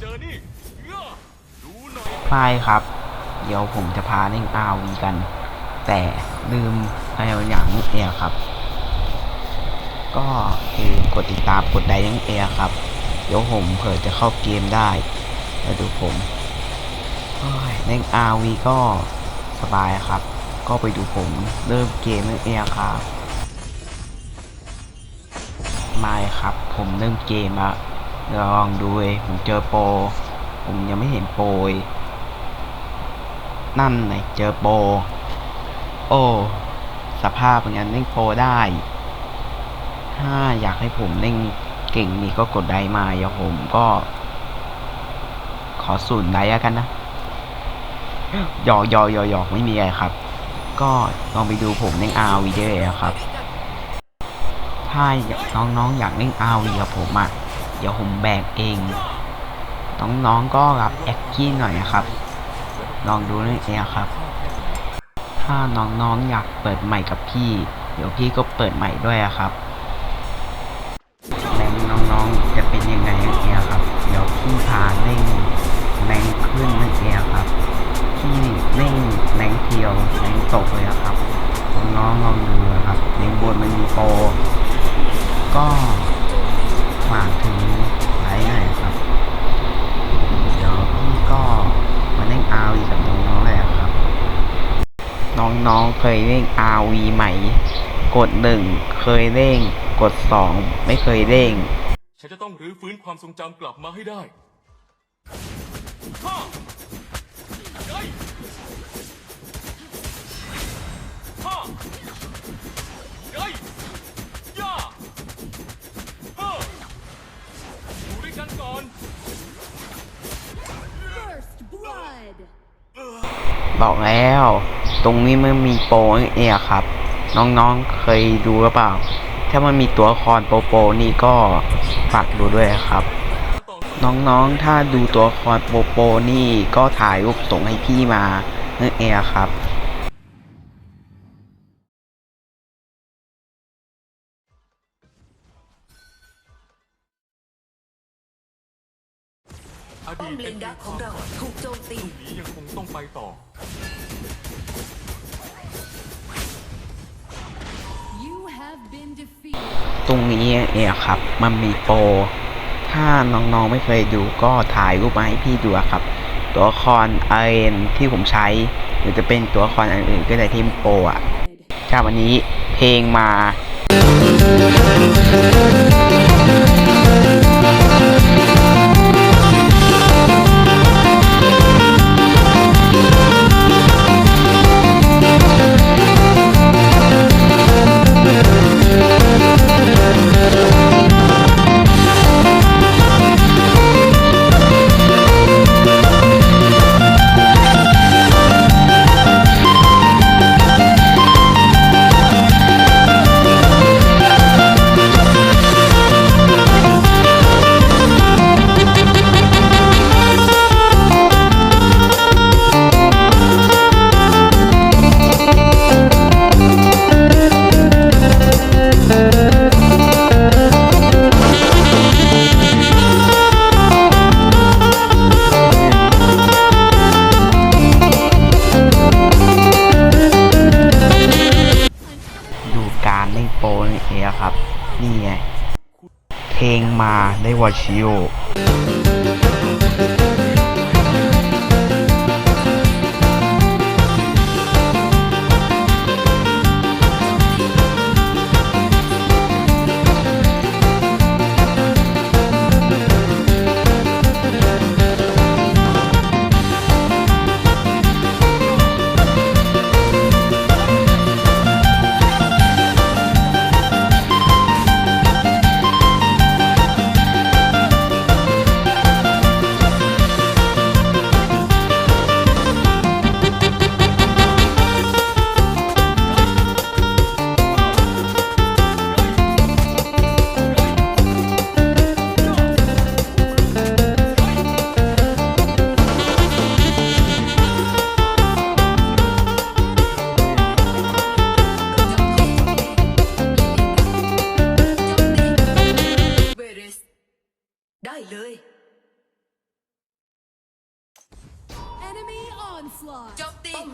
เจอนี่ดูหน่อยครับ เดี๋ยวผมจะพาเล่น RV กัน แต่ลืมอะไรบางอย่างนิดเดียวครับ ก็คือกดติดตามกดไลค์นั่นเองครับ เดี๋ยวผมเผื่อจะเข้าเกมได้มาดูผมเล่น RV ก็สบายครับ ก็ไปดูผมเริ่มเกมนั่นเองครับ มาครับผมเริ่มเกมละ ลองดูเลยผมเจอโปรผมยังไม่เห็นโปรนั่นไหนเจอโปรโอ้สภาพเป็นงั้นเล่นโปรได้ ถ้าอยากให้ผมเล่นเก่งนี่ก็กดได้มาอย่าผมก็ ขอสูนย์ได้แล้วกันนะหยอกหยอกหยอกหยอกไม่มีอะไรครับ ก็ลองไปดูผมเล่น RV ได้เลยครับ ถ้าน้องๆอยากเล่น RV กับผมอะ เดี๋ยวผมแบกเอง น้องๆก็รับแอคกี้หน่อยนะครับ ลองดูนั่นเองครับ ถ้าน้องๆอยากเปิดใหม่กับพี่ เดี๋ยวพี่ก็เปิดใหม่ด้วยอะครับแรงน้องๆจะเป็นยังไงนั่นเองครับ เดี๋ยวพี่พาเร่งแรงขึ้นนั่นเองครับ พี่เร่งแรงเทียวแรงตกเลยครับน้องๆลองดูนะครับในบนมันมีโปรก็ ฝากถึงไลน์หน่อยครับ เดี๋ยวพี่ก็มาเล่น RV กับน้องๆเลยครับ น้องๆเคยเล่น RV ไหม กดหนึ่งเคยเล่นกดสองไม่เคยเล่นฉันจะต้องรื้อฟื้นความทรงจำกลับมาให้ได้ บอกแล้ว ตรงนี้มันมีโปรเองครับ น้องๆเคยดูหรือเปล่า ถ้ามันมีตัวละครโปโปนี่ก็ฝากดูด้วยครับ น้องๆถ้าดูตัวละครโปโปนี่ก็ถ่ายรูปส่งให้พี่มานั่นเอครับ เลนดักของเราถูกโจมตีนี้ยังคงต้องไปต่อ You have been defeated. ตรงนี้เองครับ มันมีโปร ถ้าน้องๆไม่เคยดูก็ถ่ายรูปมาให้พี่ดูอะครับ ตัวละครเอ็นที่ผมใช้ หรือจะเป็นตัวละครอันอื่นก็ได้ที่มีโปรอะครับวันนี้เพลงมา รนี่เองครับ นี่ไง เพลงมาในวอชิโอ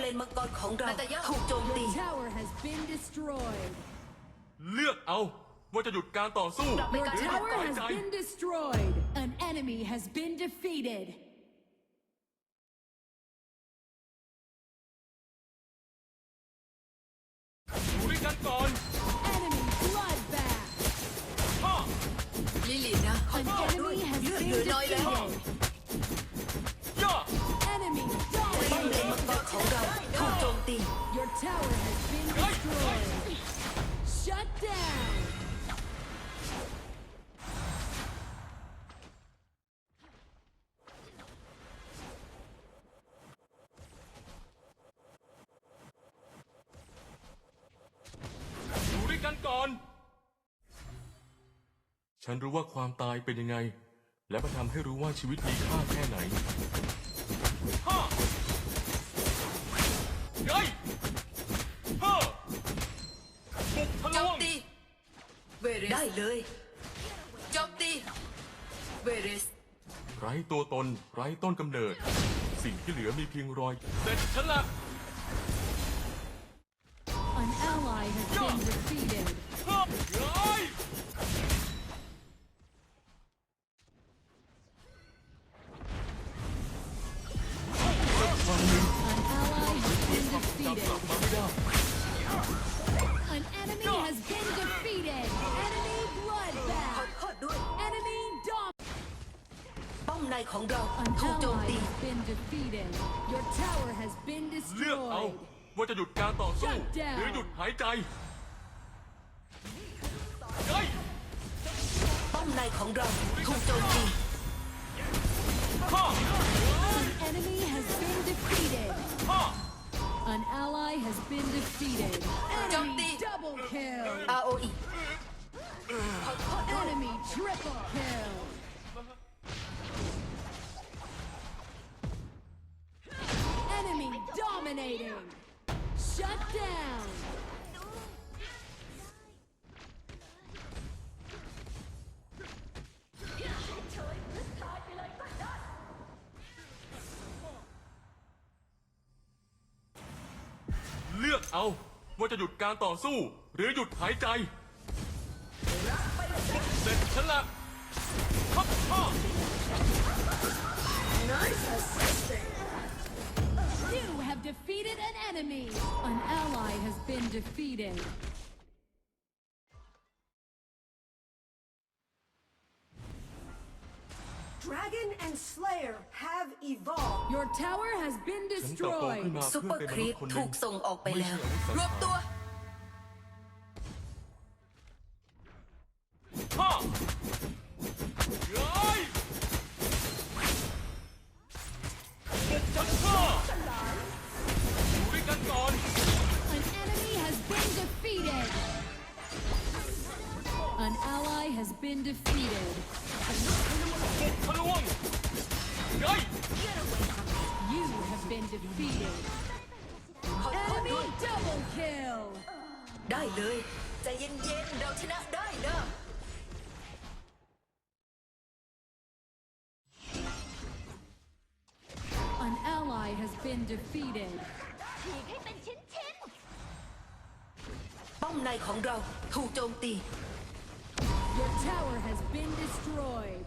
เลนมังกรของเรานาตาย่าถูกโจมตี Your tower has been destroyed. เลือกเอา ว่าจะหยุดการต่อสู้กลับไป Your กันหรือหยุด tower หาย has ใจ been destroyed. An enemy has been defeated. อยู่ด้วยกันก่อน Enemy bloodbath. ฮ่าลิลินะ An enemy has You're- been you're not defeated. ย่ ถูกโจมตี Your tower has been destroyed. Shut down. อยู่ด้วยกันก่อน ฉันรู้ว่าความตายเป็นยังไง และมาทำให้รู้ว่าชีวิตมีค่าแค่ไหน ฮ่า ไงฮ่าบุกทะโจลมวงตีเวเรได้สเลยโจมตีเวเรสไร้ตัวตน ไร้ต้นกำเนิด สิ่งที่เหลือมีเพียงรอย เสร็จฉันละ An ally has been defeated. ฮ่าเฮ้ย ในของเรา An ถูกโจม ally ตี has been defeated. Your tower has been เลือกเอา destroyed. ว่าจะหยุดการต่อสู้ Shut down หรือหยุดหายใจเฮ้ยป้อมในของเราถูกโจมตีฮ่า An enemy has been defeated. ฮ่า An ally has been defeated. Enemy double kill. ROE Enemy triple kill. Dominating. Shut down. เลือกเอาว่าจะหยุดการต่อสู้ หรือหยุดหายใจเสร็จฉันละฮ่าฮ่า You have defeated an enemy. An ally has been defeated. Dragon and Slayer have evolved. Your tower has been ฉันเติบโตขึ้น destroyed. มาซุปเปเพื่ออร์เป็นคมนุรีษย์คนหนึ่งปถูกส่งออกไปไม่แล้ใช่วอาวุธสังรวบตัว been defeated. บุกทะลวงเฮ้ย You have been defeated. ขอโทษด้ว Enemy ย double kill. ได้เลยใจเย็นๆ เราชนะได้นะ An ally has been defeated. ป้อมในของเราถูกโจมตี Your tower has been destroyed.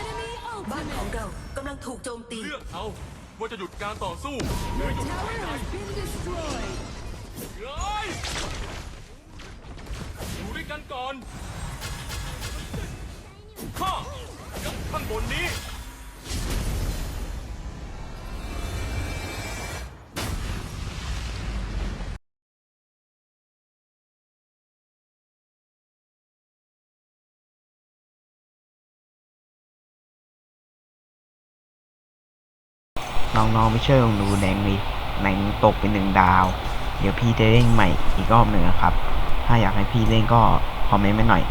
Enemy บ้านของ ultimate. เรากำลังถูกโจมตี เลือกเอาว่าจะหยุดการต่อสู้หรือ Your หยุด tower หายใจ has been destroyed. เฮ้ยอยู่ด้วยกันก่อนฮ่ากับข้างบนนี้ น้องๆไปช่วยผมดูแดงมีแดงตกเป็นหนึ่งดาว เดี๋ยวพี่จะเล่นใหม่อีกรอบหนึ่งนะครับ ถ้าอยากให้พี่เล่นก็คอมเมนต์มาหน่อย